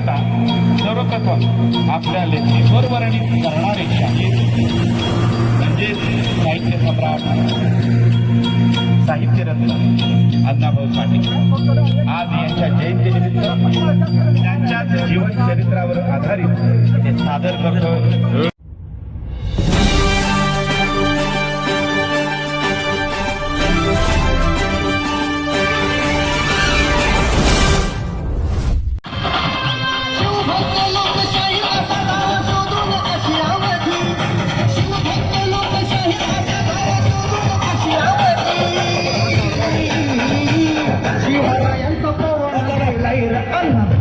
अस्मिता सर्वप्रथम आपल्या लेखणीवर वर्णित करणारे शाहीर म्हणजेच साहित्य सम्राट साहित्यरत्न अण्णाभाऊ साठे आज यांच्या जयंतीनिमित्त त्यांच्या जीवन चरित्रावर आधारित ते सादर करतो Bye.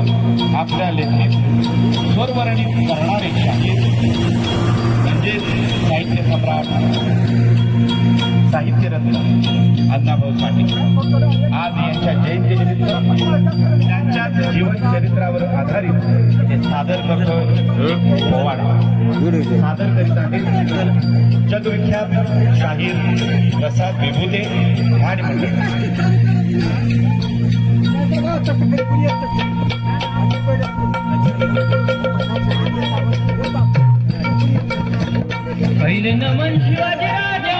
सर्वप्रथम आपल्या लेखणीत स्वरवर्णित करणारे शाहीर म्हणजेच साहित्य सम्राट साहित्यरत्न अण्णाभाऊ साठे आज यांच्या जयंतीनिमित्त त्यांच्या जीवन चरित्रावर आधारित ते सादर करतो सादर करीत आहेत. जगविख्यात शाहीर प्रसाद विभूते आणि मंडळी. पहिले नमन शिवाजी राजाला